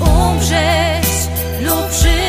umrzeć lub żyć.